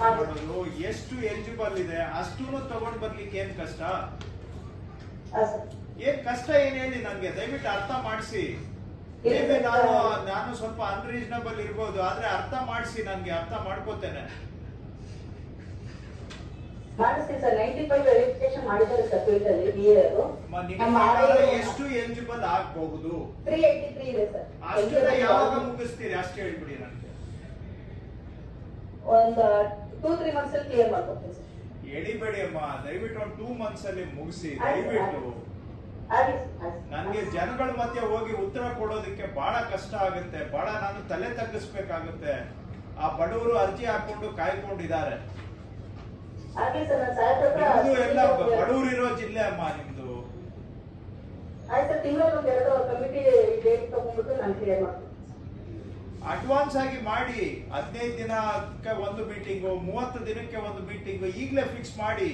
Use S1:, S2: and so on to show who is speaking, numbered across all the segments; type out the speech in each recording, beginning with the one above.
S1: ಮಾಡೋದು ಎಷ್ಟು ಎಲಿಜಿಬಲ್ ಇದೆ ಅಷ್ಟೂ ತಗೊಂಡ್ ಬರ್ಲಿಕ್ಕೆ ಏನ್ ಕಷ್ಟ? ಏನ್ ಕಷ್ಟ ಏನ್ ಹೇಳಿ ನನ್ಗೆ? ದಯವಿಟ್ಟು ಅರ್ಥ ಮಾಡಿಸಿ. ನಾನು ನಾನು ಸ್ವಲ್ಪ ಅನ್ರೀಸನಬಲ್ ಇರ್ಬೋದು. ಆದ್ರೆ ಅರ್ಥ ಮಾಡಿಸಿ ನನ್ಗೆ ಅರ್ಥ ಮಾಡ್ಕೋತೇನೆ. ಎಷ್ಟು ಎಲಿಜಿಬಲ್ ಆಗಬಹುದು? ಅಷ್ಟನ್ನ ಯಾವಾಗ ಮುಗಿಸ್ತೀರಿ? ಅಷ್ಟು ಹೇಳ್ಬಿಡಿ ನನ್ಗೆ.
S2: ಒಂದು ಟೂ ತ್ರೀ ಮಂತ್ಸ್ ಅಲ್ಲಿ ಕ್ಲಿಯರ್ ಮಾಡ್ಕೊಡ್ತೀನಿ ಸರ್.
S1: ಎಳಿಬೇಡಿ ಅಮ್ಮ ದಯವಿಟ್ಟು ಒಂದು ಟೂ ಮಂತ್ಸ್ ಅಲ್ಲಿ ಮುಗಿಸಿ ದಯವಿಟ್ಟು. ನನ್ಗೆ ಜನಗಳ ಮಧ್ಯೆ ಹೋಗಿ ಉತ್ತರ ಕೊಡೋದಕ್ಕೆ ಬಹಳ ಕಷ್ಟ ಆಗುತ್ತೆ ಬಹಳ ನಾನು ತಲೆ ತಗ್ಗಿಸ್ಬೇಕಾಗುತ್ತೆ. ಆ ಬಡವರು ಅರ್ಜಿ ಹಾಕೊಂಡು ಕಾಯ್ಕೊಂಡಿದ್ದಾರೆ. ಎಲ್ಲ ಬಡವರು ಇರೋ ಜಿಲ್ಲೆ ಅಮ್ಮ ನಿಮ್ದು.
S2: ಆಯ್ತು ಸರ್ ತಿಂಗಳಲ್ಲಿ ಕಮಿಟಿ ಡೇಟ್ ತಗೊಂಡ್ಬಿಟ್ಟು ನಾನು ಕ್ಲಿಯರ್ ಮಾಡ್ತೀನಿ.
S1: ಅಡ್ವಾನ್ಸ್ ಆಗಿ ಮಾಡಿ ಹದಿನೈದು ದಿನಕ್ಕೆ ಒಂದು ಮೀಟಿಂಗು ಮೂವತ್ತು ದಿನಕ್ಕೆ ಒಂದು ಮೀಟಿಂಗು ಈಗಲೇ ಫಿಕ್ಸ್ ಮಾಡಿ.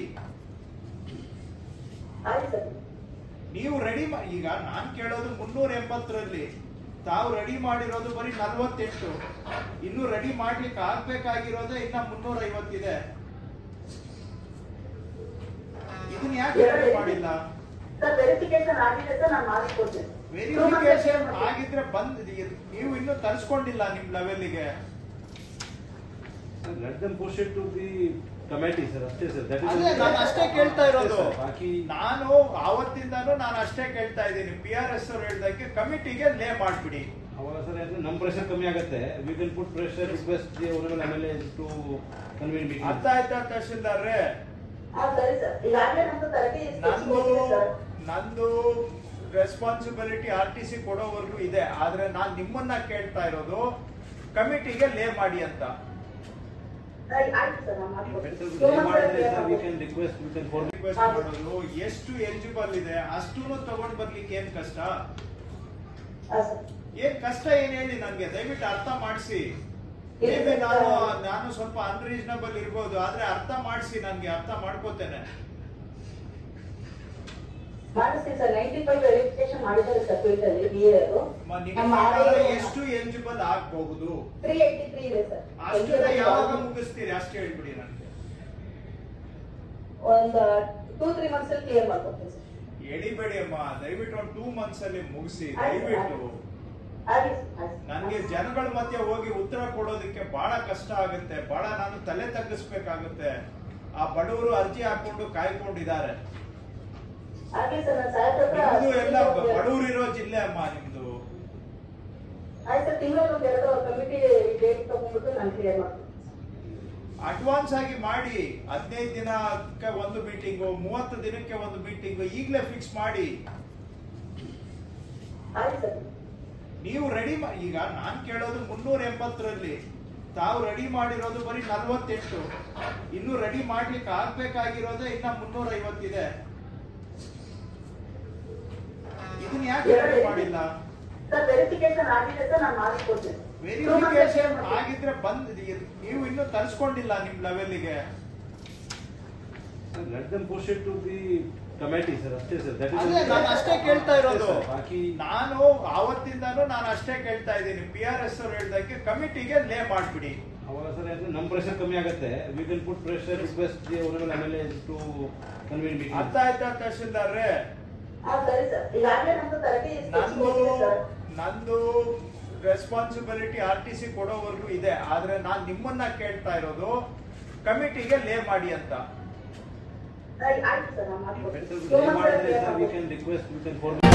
S1: ನೀವು ರೆಡಿ ಈಗ ನಾನು ಕೇಳೋದು ಮುನ್ನೂರ ಎಂಬತ್ತರಲ್ಲಿ. ತಾವು ರೆಡಿ ಮಾಡಿರೋದು ಬರೀ ನಲ್ವತ್ತೆಂಟು. ಇನ್ನು ರೆಡಿ ಮಾಡ್ಲಿಕ್ಕೆ ಆಗ್ಬೇಕಾಗಿರೋದೇ ಇನ್ನ ಮುನ್ನೂರ ಐವತ್ತಿದೆ. ಇದನ್ನ ಯಾಕೆ ಮಾಡಿಲ್ಲ?
S2: ಸರ್ ವೆರಿಫಿಕೇಶನ್ ಆಗಿದೆ ಸರ್ ನಾನು ಮಾಡಿಕೊಡ್ತೀನಿ.
S1: ವೆರಿಫಿಕೇಶನ್ ಆಗಿದ್ರೆ ಬಂದ್ ನೀವು ಇನ್ನೂ ತರಿಸ್ಕೊಂಡಿಲ್ಲ ನಿಮ್ ಲೆವೆಲ್ಗೆ
S3: sir them push to the committee sir ಅಷ್ಟೇ
S1: ಸರ್ ನಾನು ಅಷ್ಟೇ ಕೇಳ್ತಾ ಇರೋದು.
S3: ಬಾಕಿ
S1: ನಾನು ಆವತ್ತಿಂದಾನು ನಾನು ಅಷ್ಟೇ ಕೇಳ್ತಾ ಇದ್ದೀನಿ. ಪಿ ಆರ್ ಎಸ್ ಅವ್ರು ಹೇಳ್ದಂಗೆ ಕಮಿಟಿಗೆ ಲೇ ಮಾಡ್ಬಿಡಿ.
S3: ಅವಾಗ ಸರ್ ನಮ್ಮ ನಮ್ ಪ್ರೆಷರ್ ಕಮ್ಮಿ ಆಗುತ್ತೆ. We can put pressure request owner M L A to convene
S1: ಅರ್ಥ
S3: ಮೀಟಿಂಗ್
S1: ಆಯ್ತಾ ತಹಶೀಲ್ದಾರ್ರೆ?
S2: ಹಾ ಸರಿ ಸರ್ ಈಗಾಗಲೇ ನಮ್ದು ತರಬೇತಿ
S1: ನಂದು
S2: ಸರ್
S1: ನಂದು ರೆಸ್ಪಾನ್ಸಿಬಿಲಿಟಿ ಆರ್ ಟಿ ಸಿ ಕೊಡೋವರೆಗೂ ಇದೆ ಆದ್ರೆ ನಾನ್ ನಿಮ್ಮನ್ನ ಕೇಳ್ತಾ ಇರೋದು ಕಮಿಟಿಗೆ ಲೇ ಮಾಡಿ ಅಂತ. ಎಷ್ಟು ಎಲಿಜಿಬಲ್ ಇದೆ ಅಷ್ಟು ತಗೊಂಡ್ ಬರ್ಲಿಕ್ಕೆ ಏನ್ ಕಷ್ಟ? ಏನ್ ಕಷ್ಟ ಏನ್ ಹೇಳಿ ನನ್ಗೆ? ದಯವಿಟ್ಟು ಅರ್ಥ ಮಾಡಿಸಿ. ನಾನು ನಾನು ಸ್ವಲ್ಪ ಅನ್ರೀಸನಬಲ್ ಇರ್ಬೋದು ಆದ್ರೆ ಅರ್ಥ ಮಾಡಿಸಿ ನನ್ಗೆ ಅರ್ಥ ಮಾಡ್ಕೋತೇನೆ.
S2: ಮಾಡಿಸ್ತೀವಿ ಸರ್ ನೈಂಟಿ ಫೈವ್ ವೆರಿಫಿಕೇಶನ್ ಮಾಡಿದ್ದಾರೆ ಸರ್ ಫೀಲ್ಡ್ ಅಲ್ಲಿ ಬಿ ಎ
S1: ಮ- ನಿಮ್ಮ ಪ್ರಕಾರ ಎಷ್ಟು ಎಲಿಜಿಬಲ್ ಆಗಬಹುದು?
S2: ತ್ರೀ ಏಯ್ಟಿ ತ್ರೀ ಇದೆ ಸರ್.
S1: ಅಷ್ಟನ್ನ ಯಾವಾಗ ಮುಗಿಸ್ತೀರಿ? ಅಷ್ಟು ಹೇಳ್ಬಿಡಿ ನನಗೆ.
S2: ಒಂದು ಟೂ ತ್ರೀ ಮಂತ್ಸ್ ಅಲ್ಲಿ ಕ್ಲಿಯರ್ ಮಾಡ್ಕೊಡ್ತೀನಿ ಸರ್.
S1: ಎಳಿಬೇಡಿ ಅಮ್ಮ ದಯವಿಟ್ಟು ಒಂದು ಟೂ ಮಂತ್ಸ್ ಅಲ್ಲಿ ಮುಗಿಸಿ ದಯವಿಟ್ಟು. ನನ್ಗೆ ಜನಗಳ ಮಧ್ಯೆ ಹೋಗಿ ಉತ್ತರ ಕೊಡೋದಕ್ಕೆ ಬಹಳ ಕಷ್ಟ ಆಗುತ್ತೆ. ಬಹಳ ನಾನು ತಲೆ ತಗ್ಗಿಸ್ಬೇಕಾಗುತ್ತೆ. ಆ ಬಡವರು ಅರ್ಜಿ ಹಾಕೊಂಡು ಕಾಯ್ಕೊಂಡಿದ್ದಾರೆ
S2: ಹಾಗೆ ಸರ್ ನಾನು ಸಾಹೇಬ್ರ ಹತ್ರ
S1: ನಿಮ್ದು ಎಲ್ಲ ಬಡವರು ಇರೋ ಜಿಲ್ಲೆ ಅಮ್ಮ ನಿಮ್ದು. ಅಡ್ವಾನ್ಸ್ ಆಗಿ ಮಾಡಿ ಹದಿನೈದು ದಿನಕ್ಕೆ ಒಂದು ಮೀಟಿಂಗು ಮೂವತ್ತು ದಿನಕ್ಕೆ ಒಂದು ಮೀಟಿಂಗು ಈಗಲೇ ಫಿಕ್ಸ್ ಮಾಡಿ. ನೀವು ರೆಡಿ ಈಗ ನಾನ್ ಕೇಳೋದು ಮುನ್ನೂರ ಎಂಬತ್ತರಲ್ಲಿ. ತಾವು ರೆಡಿ ಮಾಡಿರೋದು ಬರೀ ನಲ್ವತ್ತೆಂಟು. ಇನ್ನು ರೆಡಿ ಮಾಡ್ಲಿಕ್ಕೆ ಆಗ್ಬೇಕಾಗಿರೋದೇ ಇನ್ನ ಮುನ್ನೂರ ಐವತ್ತಿದೆ ಇದನ್ನ ಯಾಕೆ
S2: ಸರ್ ವೆರಿಫಿಕೇಶನ್ ಆಗಿದೆ ಸರ್ ನಾನು ಮಾಡಿಕೊಡ್ತೀನಿ
S1: ವೆರಿಫಿಕೇಶನ್ ಆಗಿದ್ರೆ ಬಂದ್ ನೀವು ಇನ್ನೂ ತರಿಸ್ಕೊಂಡಿಲ್ಲ ನಿಮ್ ಲೆವೆಲ್ಗೆ
S3: ಲೆಟ್ ಟು ಕಮಿಟಿ ಸರ್ ಅಷ್ಟೇ
S1: ಸರ್ ನಾನು ಅಷ್ಟೇ ಕೇಳ್ತಾ ಇರೋದು.
S3: ಬಾಕಿ
S1: ನಾನು ಆವತ್ತಿಂದಾನು ನಾನು ಅಷ್ಟೇ ಕೇಳ್ತಾ ಇದ್ದೀನಿ. ಪಿ ಆರ್ ಎಸ್ ಅವ್ರು ಹೇಳ್ದಂಗೆ ಕಮಿಟಿಗೆ ಲೇ ಮಾಡ್ಬಿಡಿ.
S3: ಅವಾಗ ಸರ್ ಯಾಕಂದ್ರೆ ನಮ್ ಪ್ರೆಷರ್ ಕಮ್ಮಿ ಆಗುತ್ತೆ. We can put pressure request owner M L A to convene meeting
S1: ಅರ್ಥ ಆಯ್ತಾ ತಹಶೀಲ್ದಾರ್ರೆ? ನಂದು
S2: ಸರ್.
S1: ನಂದು ರೆಸ್ಪಾನ್ಸಿಬಿಲಿಟಿ ಆರ್ ಟಿ ಸಿ ಕೊಡೋವರೆಗೂ ಇದೆ. ಆದ್ರೆ ನಾನು ನಿಮ್ಮನ್ನ ಕೇಳ್ತಾ ಇರೋದು ಕಮಿಟಿಗೆ ಲೇ ಮಾಡಿ ಅಂತ.
S3: ರಿಕ್ವೆಸ್ಟ್